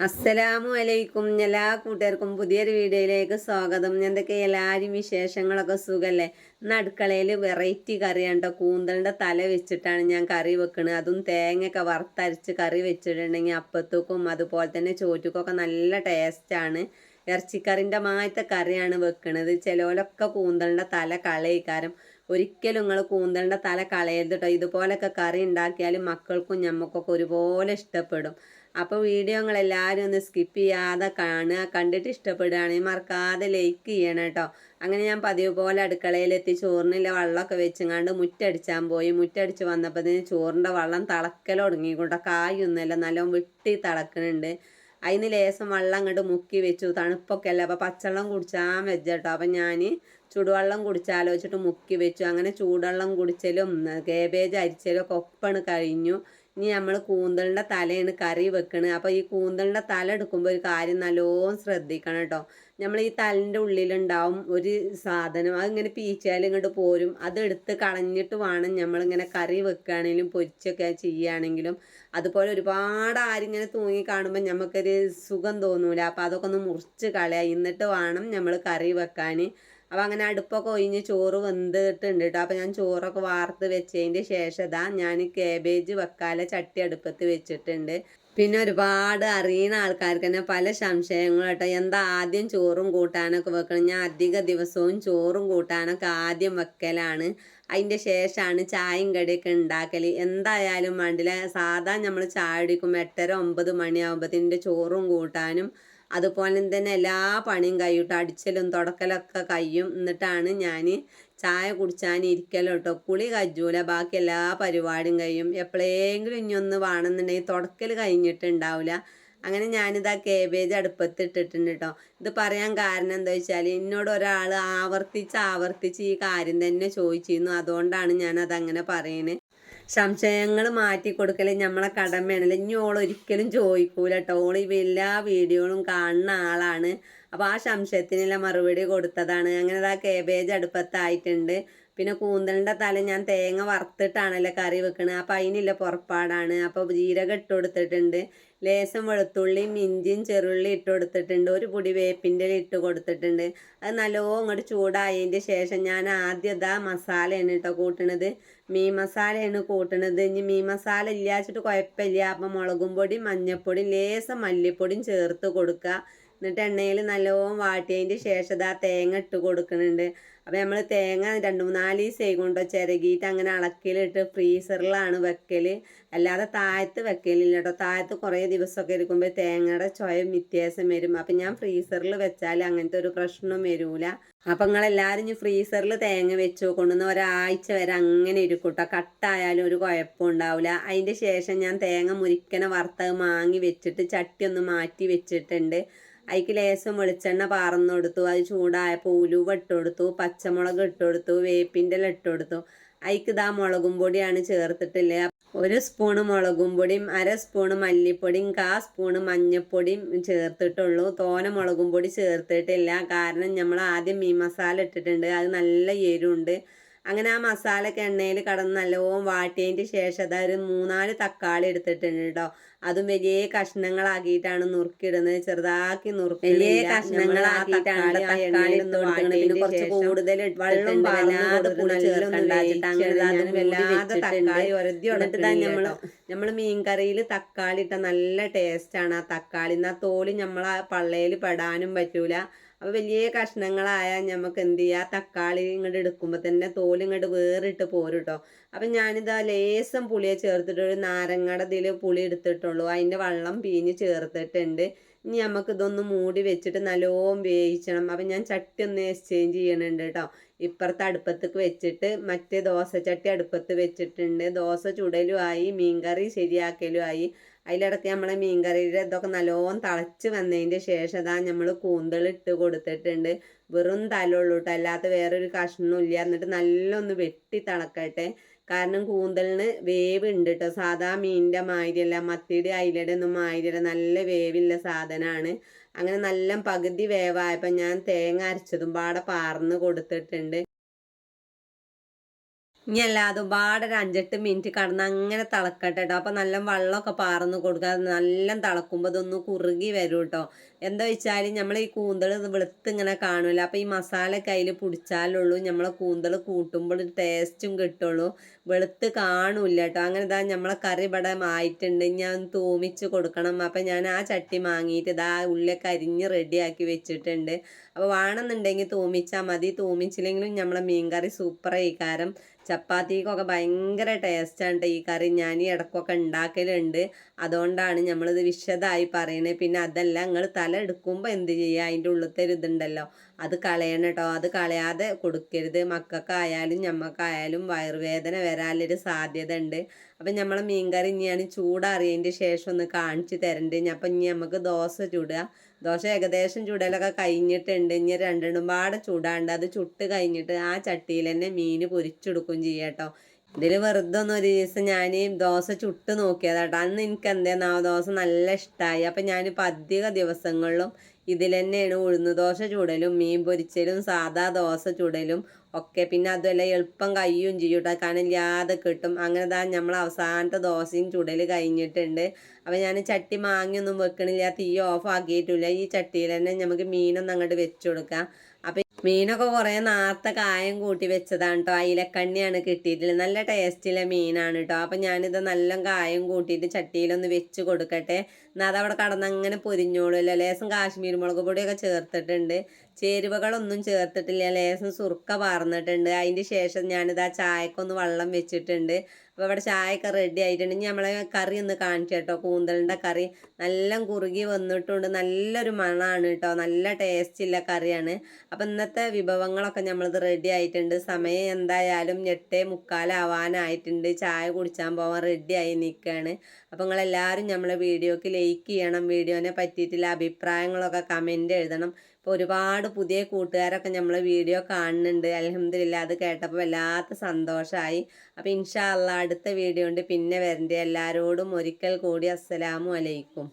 അസ്സലാമു അലൈക്കും എല്ലാ കൂട്ടുകാർക്കും പുതിയൊരു വീഡിയോയിലേക്ക് സ്വാഗതം. എന്തൊക്കെ എല്ലാവരും വിശേഷങ്ങളൊക്കെ സുഖമല്ലേ ഇന്ന് അടുക്കളയിൽ വെറൈറ്റി കറിയാണ് കേട്ടോ കൂന്തലിന്റെ തല വെച്ചിട്ടാണ് ഞാൻ കറി വെക്കുന്നത് അതും തേങ്ങയൊക്കെ വറുത്തരച്ച് കറി വെച്ചിട്ടുണ്ടെങ്കിൽ അപ്പത്തേക്കും അതുപോലെ തന്നെ ചോറ്റുക്കൊക്കെ നല്ല ടേസ്റ്റാണ് ഇറച്ചിക്കറിന്റെ മായത്തെ കറിയാണ് വെക്കുന്നത് ചിലവരൊക്കെ കൂന്തലിന്റെ തല കളയിക്കാരം ഒരിക്കലും നിങ്ങൾ കൂന്തലിന്റെ തല കളയരുത് കേട്ടോ ഇതുപോലൊക്കെ കറി ഉണ്ടാക്കിയാൽ മക്കൾക്കും ഞമ്മക്കൊക്കെ ഒരുപോലെ ഇഷ്ടപ്പെടും. അപ്പോൾ വീഡിയോ നിങ്ങൾ എല്ലാവരും ഒന്ന് സ്കിപ്പ് ചെയ്യാതെ കാണുക. കണ്ടിട്ട് ഇഷ്ടപ്പെടുകയാണെങ്കിൽ മറക്കാതെ ലൈക്ക് ചെയ്യണം കേട്ടോ അങ്ങനെ ഞാൻ പതിവ് പോലെ അടുക്കളയിലെത്തി ചോറിനില്ല വെള്ളമൊക്കെ വെച്ചങ്ങാണ്ട് മുറ്റടിച്ചാൻ പോയി. മുറ്റടിച്ച് വന്നപ്പോൾ ചോറിന്റെ വെള്ളം തിളക്കൽ തുടങ്ങിക്കൊണ്ട് കായൊന്നുമല്ല നല്ലോണം വെട്ടി തിളക്കുന്നുണ്ട് അതിന് ലേശം വെള്ളം അങ്ങോട്ട് മുക്കി വെച്ചു. തണുപ്പൊക്കെ അല്ല? അപ്പോൾ പച്ചവെള്ളം കുടിച്ചാൽ വെച്ചേട്ടോ. അപ്പം ഞാൻ ചൂടുവെള്ളം കുടിച്ചാലോ വെച്ചിട്ട് മുക്കി വെച്ചു. അങ്ങനെ ചൂടുവെള്ളം കുടിച്ചലും ഗേബേജ് അരിച്ചലും ഒക്കെ ഒപ്പാണ് കഴിഞ്ഞു. ഇനി നമ്മൾ കൂന്തളിന്റെ തലയാണ് കറി വെക്കണത് അപ്പോൾ ഈ കൂന്തളിന്റെ തല എടുക്കുമ്പോൾ ഒരു കാര്യം നല്ലോണം ശ്രദ്ധിക്കണം കേട്ടോ നമ്മൾ ഈ തലിന്റെ ഉള്ളിലുണ്ടാവും ഒരു സാധനം. അതിങ്ങനെ പീച്ചാൽ ഇങ്ങോട്ട് പോരും. അതെടുത്ത് കളഞ്ഞിട്ട് വേണം നമ്മളിങ്ങനെ കറി വെക്കുകയാണെങ്കിലും പൊരിച്ചൊക്കെ ചെയ്യുകയാണെങ്കിലും അതുപോലെ ഒരുപാട് ആരിങ്ങനെ തൂങ്ങി കാണുമ്പോൾ നമുക്കൊരു സുഖം തോന്നൂല. അപ്പോൾ അതൊക്കെ ഒന്ന് മുറിച്ച് കളയാം. എന്നിട്ട് വേണം നമ്മൾ കറി വെക്കാൻ അപ്പോൾ അങ്ങനെ അടുപ്പൊക്കെ ഒഴിഞ്ഞ് ചോറ് വെന്തിട്ടുണ്ട് കേട്ടോ അപ്പോൾ ഞാൻ ചോറൊക്കെ വാർത്ത് വെച്ചതിന്റെ ശേഷം ഇതാ ഞാൻ കേബേജ് വെക്കാലെ ചട്ടി അടുപ്പത്ത് വെച്ചിട്ടുണ്ട്. പിന്നെ ഒരുപാട് അറിയുന്ന ആൾക്കാർക്ക് തന്നെ പല സംശയങ്ങളും കേട്ടോ എന്താ ആദ്യം ചോറും കൂട്ടാനൊക്കെ വെക്കണം? ഞാൻ അധിക ദിവസവും ചോറും കൂട്ടാനൊക്കെ ആദ്യം വെക്കലാണ്. അതിന്റെ ശേഷമാണ് ചായയും കടിയൊക്കെ ഉണ്ടാക്കൽ എന്തായാലും വേണ്ടില്ല. സാധാ നമ്മൾ ചായ കുടിക്കുമ്പോൾ എട്ടര ഒമ്പത് മണിയാകുമ്പോഴത്തേന്റെ ചോറും കൂട്ടാനും അതുപോലെ തന്നെ എല്ലാ പണിയും കഴിയും. അടിച്ചലും തുടക്കലൊക്കെ കഴിയും. എന്നിട്ടാണ് ഞാൻ ചായ കുടിച്ചാൻ ഇരിക്കലോ കേട്ടോ കുളി കജ്ജൂല ബാക്കി എല്ലാ പരിപാടിയും കഴിയും. എപ്പോഴെങ്കിലും ഇനി ഒന്ന് വേണമെന്നുണ്ടെങ്കിൽ തുടക്കൽ കഴിഞ്ഞിട്ടുണ്ടാവില്ല അങ്ങനെ ഞാനിതാ കേബേജ് അടുപ്പത്ത് ഇട്ടിട്ടുണ്ട് കേട്ടോ ഇത് പറയാൻ കാരണം എന്താ വെച്ചാൽ എന്നോട് ഒരാൾ ആവർത്തിച്ച് ആവർത്തിച്ച് ഈ കാര്യം തന്നെ ചോദിച്ചിരുന്നു. അതുകൊണ്ടാണ് ഞാനത് അങ്ങനെ പറയുന്നത് സംശയങ്ങൾ മാറ്റി കൊടുക്കൽ നമ്മളെ കടമയാണല്ലോ. ഇനി ഓൾ ഒരിക്കലും ചോദിക്കൂല കേട്ടോ ഓൾ എല്ലാ വീഡിയോകളും കാണുന്ന ആളാണ്. അപ്പോൾ ആ സംശയത്തിനെല്ലാം മറുപടി കൊടുത്തതാണ്. അങ്ങനെ ആ കേബേജ് അടുപ്പത്തായിട്ടുണ്ട്. പിന്നെ കൂന്തലിന്റെ തല ഞാൻ തേങ്ങ വറുത്തിട്ടാണല്ലോ കറി വെക്കുന്നത് അപ്പോൾ അതിനുള്ള പുറപ്പാടാണ്. അപ്പോൾ ജീരകം ഇട്ട് കൊടുത്തിട്ടുണ്ട്. ലേശം വെളുത്തുള്ളിയും ഇഞ്ചിയും ചെറുള്ളി ഇട്ട് കൊടുത്തിട്ടുണ്ട്. ഒരു പൊടി വേപ്പിന്റെ ഇട്ട് കൊടുത്തിട്ടുണ്ട്. അത് നല്ലോണം ഇങ്ങോട്ട് ചൂടായതിന്റെ ശേഷം ഞാൻ ആദ്യം ഇതാ മസാലയാണ് കേട്ടോ കൂട്ടണത്. മീൻ മസാലയാണ് കൂട്ടണത്. ഇനി മീൻ മസാല ഇല്ലാച്ചിട്ട് കുഴപ്പമില്ല. അപ്പം മുളകും പൊടിയും മഞ്ഞൾപ്പൊടിയും ലേശം മല്ലിപ്പൊടിയും ചേർത്ത് കൊടുക്കുക. എന്നിട്ട് എണ്ണയിൽ നല്ലോണം വാട്ടിയതിന്റെ ശേഷം ഇതാ തേങ്ങ ഇട്ട് കൊടുക്കുന്നുണ്ട് അപ്പോൾ നമ്മൾ തേങ്ങ രണ്ട് മൂന്നാൽ ദിവസം കൊണ്ടോ ചിരകിയിട്ട് അങ്ങനെ അളക്കിലിട്ട് ഫ്രീസറിലാണ് വെക്കൽ അല്ലാതെ താഴത്ത് വെക്കലില്ല കേട്ടോ താഴത്ത് കുറേ ദിവസമൊക്കെ ഇരിക്കുമ്പോൾ തേങ്ങയുടെ ചുയം വ്യത്യാസം വരും. അപ്പം ഞാൻ ഫ്രീസറിൽ വെച്ചാൽ അങ്ങനത്തെ ഒരു പ്രശ്നം വരൂല. അപ്പം നിങ്ങളെല്ലാവരും ഇനി ഫ്രീസറിൽ തേങ്ങ വെച്ച്? കൊണ്ടുവന്ന് ഒരാഴ്ച വരെ അങ്ങനെ ഇരിക്കൂട്ടോ കേട്ടോ കട്ടായാലും ഒരു കുഴപ്പം ഉണ്ടാവില്ല അതിന്റെ ശേഷം ഞാൻ തേങ്ങ മുരിക്കനെ വറുത്തത് മാങ്ങി വെച്ചിട്ട് ചട്ടി ഒന്ന് മാറ്റി വെച്ചിട്ടുണ്ട്. അതിക്ക് ലേശം വെളിച്ചെണ്ണ പാർന്നു കൊടുത്തു അത് ചൂടായപ്പോൾ ഉലുവ ഇട്ട് കൊടുത്തു പച്ചമുളക് ഇട്ട് കൊടുത്തു വേപ്പിന്റെ ഇല ഇട്ട് കൊടുത്തു അതിക്ക് ഇതാ മുളകും പൊടിയാണ് ചേർത്തിട്ടില്ലേ. ഒരു സ്പൂണ് മുളകും പൊടിയും അര സ്പൂണ് മല്ലിപ്പൊടിയും കാ സ്പൂണ് മഞ്ഞൾപ്പൊടിയും ചേർത്തിട്ടുള്ളൂ. തോന മുളകും പൊടി ചേർത്തിട്ടില്ല. കാരണം നമ്മൾ ആദ്യം മീൻ മസാല ഇട്ടിട്ടുണ്ട്. അത് നല്ല എരിവുണ്ട്. അങ്ങനെ ആ മസാലയൊക്കെ എണ്ണയിൽ കടന്ന് നല്ലോണം വാട്ടിയതിന്റെ ശേഷം അതായത് മൂന്നാൽ തക്കാളി എടുത്തിട്ടുണ്ട് കേട്ടോ. അതും വലിയ കഷ്ണങ്ങളാക്കിയിട്ടാണ് നുറുക്കിയിടുന്നത്. ചെറുതാക്കി നുറുക്കി വലിയ കഷ്ണങ്ങളാക്കിയിട്ടാണ് തക്കാളി പിന്നെ കുറച്ച് കൂടുതൽ വെള്ളം വല്ലാതെ വല്ലാതെ തക്കാളി ഒരതി നമ്മൾ നമ്മൾ മീൻ കറിയിൽ തക്കാളി ഇട്ട നല്ല ടേസ്റ്റ് ആണ് ആ തക്കാളി. എന്നാൽ തോളി നമ്മൾ ആ പള്ളയിൽ പെടാനും പറ്റൂല. അപ്പോൾ വലിയ കഷ്ണങ്ങളായാൽ നമുക്ക് എന്ത് ചെയ്യുക തക്കാളി ഇങ്ങോട്ട് എടുക്കുമ്പോൾ തന്നെ തോൽ ഇങ്ങോട്ട് വേറിട്ട് പോരും കേട്ടോ അപ്പം ഞാനിതാ ലേസം പുളിയെ ചേർത്തിട്ട് ഒരു നാരങ്ങയുടെ ഇതിൽ പുളി എടുത്തിട്ടുള്ളൂ. അതിന്റെ വെള്ളം പീഞ്ഞ് ചേർത്തിട്ടുണ്ട്. ഇനി നമുക്ക് ഇതൊന്ന് മൂടി വെച്ചിട്ട് നല്ലോം വേവിച്ചണം. അപ്പം ഞാൻ ചട്ടി ഒന്ന് എക്സ്ചേഞ്ച് ചെയ്യണുണ്ട് കേട്ടോ ഇപ്പുറത്തെ അടുപ്പത്തേക്ക് വെച്ചിട്ട് മറ്റേ ദോശ ചട്ടി അടുപ്പത്ത് വെച്ചിട്ടുണ്ട്. ദോശ ചുടലും ആയി മീൻകറി ശരിയാക്കലും ആയി അതിലിടയ്ക്ക് നമ്മളെ മീൻകറിയുടെ ഇതൊക്കെ നല്ലോണം തിളച്ച് വന്നതിന്റെ ശേഷം അതാ നമ്മൾ കൂന്തൾ ഇട്ട് കൊടുത്തിട്ടുണ്ട്. വെറും തലയുള്ളൂ കേട്ടോ അല്ലാത്ത വേറൊരു കഷ്ണവും ഇല്ല. എന്നിട്ട് നല്ലൊന്ന് വെട്ടി തിളക്കട്ടെ. കാരണം കൂന്തലിന് വേവ് ഉണ്ട് കേട്ടോ സാധാ മീനിന്റെ മാതിരിയല്ല. മത്തിയുടെ അയിലയുടെ ഒന്നും മാതിരിയല്ല. നല്ല വേവില്ല സാധനമാണ് അങ്ങനെ നല്ല പകുതി വേവായപ്പോൾ ഞാൻ തേങ്ങ അരച്ചതും പാടെ പാർന്ന് കൊടുത്തിട്ടുണ്ട്. ഇനി അല്ലാതെ ഒരുപാട് ഒരു അഞ്ചെട്ട് മിനിറ്റ് കടന്ന് അങ്ങനെ തിളക്കട്ടെ കേട്ടോ അപ്പം നല്ല വെള്ളമൊക്കെ പാർന്ന് കൊടുക്കുക. നല്ല തിളക്കുമ്പോൾ ഇതൊന്ന് കുറുകി വരും കേട്ടോ എന്താ വെച്ചാൽ നമ്മൾ ഈ കൂന്തൾ വെളുത്ത് ഇങ്ങനെ കാണൂല അപ്പം ഈ മസാല കയ്യിൽ പിടിച്ചാലുള്ളൂ. നമ്മളെ കൂന്തൾ കൂട്ടുമ്പോൾ ടേസ്റ്റും കിട്ടുള്ളൂ. വെളുത്ത് കാണൂല കേട്ടോ അങ്ങനെ ഇതാ നമ്മളെ കറി ഇവിടെ ആയിട്ടുണ്ട്. ഞാൻ തൂമിച്ച് കൊടുക്കണം. അപ്പം ഞാൻ ആ ചട്ടി വാങ്ങിയിട്ട് ഇതാ ഉള്ളിയൊക്കെ അരിഞ്ഞ് റെഡിയാക്കി വെച്ചിട്ടുണ്ട്. അപ്പോൾ വേണമെന്നുണ്ടെങ്കിൽ തൂമിച്ചാൽ മതി. തൂമിച്ചില്ലെങ്കിലും നമ്മളെ മീൻകറി സൂപ്പർ കാരം. ചപ്പാത്തിക്കൊക്കെ ഭയങ്കര ടേസ്റ്റാണ് ഈ കറി ഞാൻ ഈ ഇടക്കൊക്കെ ഉണ്ടാക്കലുണ്ട് അതുകൊണ്ടാണ് നമ്മളിത് വിശദമായി പറയുന്നത് പിന്നെ അതല്ല നിങ്ങൾ തല എടുക്കുമ്പോൾ എന്ത് ചെയ്യുക അതിന്റെ ഉള്ളിലത്തെ ഒരു ഇതുണ്ടല്ലോ. അത് കളയണം കേട്ടോ അത് കളയാതെ കൊടുക്കരുത്. മക്കൾക്കായാലും ഞമ്മക്കായാലും വയറുവേദന വരാനൊരു സാധ്യത ഉണ്ട് അപ്പം നമ്മളെ മീൻകറി ഇനിയാണ് ചൂടറിയതിന്റെ ശേഷം ഒന്ന് കാണിച്ചു തരണ്ട്. അപ്പം ഇനി നമുക്ക് ദോശ ചുടുക. ദോശ ഏകദേശം ചുടലൊക്കെ കഴിഞ്ഞിട്ടുണ്ട്. ഇനി രണ്ടെണ്ണം പാടെ ചൂടാണ്ട് അത് ചുട്ട് കഴിഞ്ഞിട്ട് ആ ചട്ടിയിൽ തന്നെ മീൻ പൊരിച്ചെടുക്കും ചെയ്യാം കേട്ടോ ഇതിൽ വെറുതെ ഒന്ന് ഒരു ദിവസം ഞാൻ ദോശ ചുട്ട് നോക്കിയതാട്ടോ അന്ന് എനിക്ക് എന്തെന്നാ ദോശ നല്ല ഇഷ്ടമായി അപ്പം ഞാനിപ്പോൾ അധിക ദിവസങ്ങളിലും ഇതിൽ തന്നെയാണ് ഉഴുന്ന് ദോശ ചുടലും മീൻ പൊരിച്ചലും സാദാ ദോശ ചുടലും ഒക്കെ. പിന്നെ അതുമല്ല എളുപ്പം കയ്യും ചെയ്യും കേട്ടോ ഇല്ലാതെ കിട്ടും. അങ്ങനെ താ നമ്മൾ അവസാനത്തെ ദോശയും ചുടൽ കഴിഞ്ഞിട്ടുണ്ട്. അപ്പം ഞാൻ ചട്ടി മാങ്ങിയൊന്നും വെക്കണില്ല. തീ ഓഫ് ആക്കിയിട്ടില്ല. ഈ ചട്ടിയിൽ തന്നെ നമുക്ക് മീനൊന്നും അങ്ങോട്ട് വെച്ചു കൊടുക്കാം. മീനൊക്കെ കുറേ നേരത്തെ കായം കൂട്ടി വെച്ചതാണ് കേട്ടോ അയിലക്കണ്ണിയാണ് കിട്ടിയിട്ടുള്ളത് നല്ല ടേസ്റ്റിലെ മീനാണ് കേട്ടോ അപ്പം ഞാനിത് നല്ല കായം കൂട്ടിയിട്ട് ചട്ടിയിലൊന്ന് വെച്ച് കൊടുക്കട്ടെ. എന്നാൽ അതവിടെ കടന്നങ്ങനെ പൊരിഞ്ഞോളൂല്ലോ ലേസം കാശ്മീർ മുളക് പൊടിയൊക്കെ ചേർത്തിട്ടുണ്ട്. ചേരുവകളൊന്നും ചേർത്തിട്ടില്ല. ലേശം സുർക്ക പാർന്നിട്ടുണ്ട്. അതിന്റെ ശേഷം ഞാനിത് ചായക്കൊന്ന് വെള്ളം വെച്ചിട്ടുണ്ട്. അപ്പോൾ ഇവിടെ ചായയൊക്കെ റെഡി ആയിട്ടുണ്ട്. ഇനി നമ്മളെ കറി ഒന്ന് കാണിച്ചു കേട്ടോ കൂന്തലിന്റെ കറി. നല്ല കുറുകി വന്നിട്ടുണ്ട്. നല്ലൊരു മണമാണ് കേട്ടോ നല്ല ടേസ്റ്റുള്ള കറിയാണ്. അപ്പോൾ ഇന്നത്തെ വിഭവങ്ങളൊക്കെ നമ്മളിത് റെഡി ആയിട്ടുണ്ട്. സമയം എന്തായാലും എട്ടേ മുക്കാലാവാനായിട്ടുണ്ട് ചായ കുടിച്ചാൻ പോകാൻ റെഡി ആയി നിൽക്കുകയാണ് അപ്പോൾ നിങ്ങളെല്ലാവരും നമ്മളെ വീഡിയോക്ക് ലൈക്ക് ചെയ്യണം. വീഡിയോനെ പറ്റിയിട്ടുള്ള അഭിപ്രായങ്ങളൊക്കെ കമന്റ് എഴുതണം. ഇപ്പോൾ ഒരുപാട് പുതിയ കൂട്ടുകാരൊക്കെ നമ്മളെ വീഡിയോ കാണുന്നുണ്ട്. അലഹമില്ല അത് കേട്ടപ്പോൾ വല്ലാത്ത സന്തോഷമായി അപ്പോൾ ഇൻഷാ അള്ളാ അടുത്ത വീഡിയോ ഉണ്ട് പിന്നെ വരണ്ടേ. എല്ലാവരോടും ഒരിക്കൽ കൂടി അസ്സലാമു അലൈക്കും.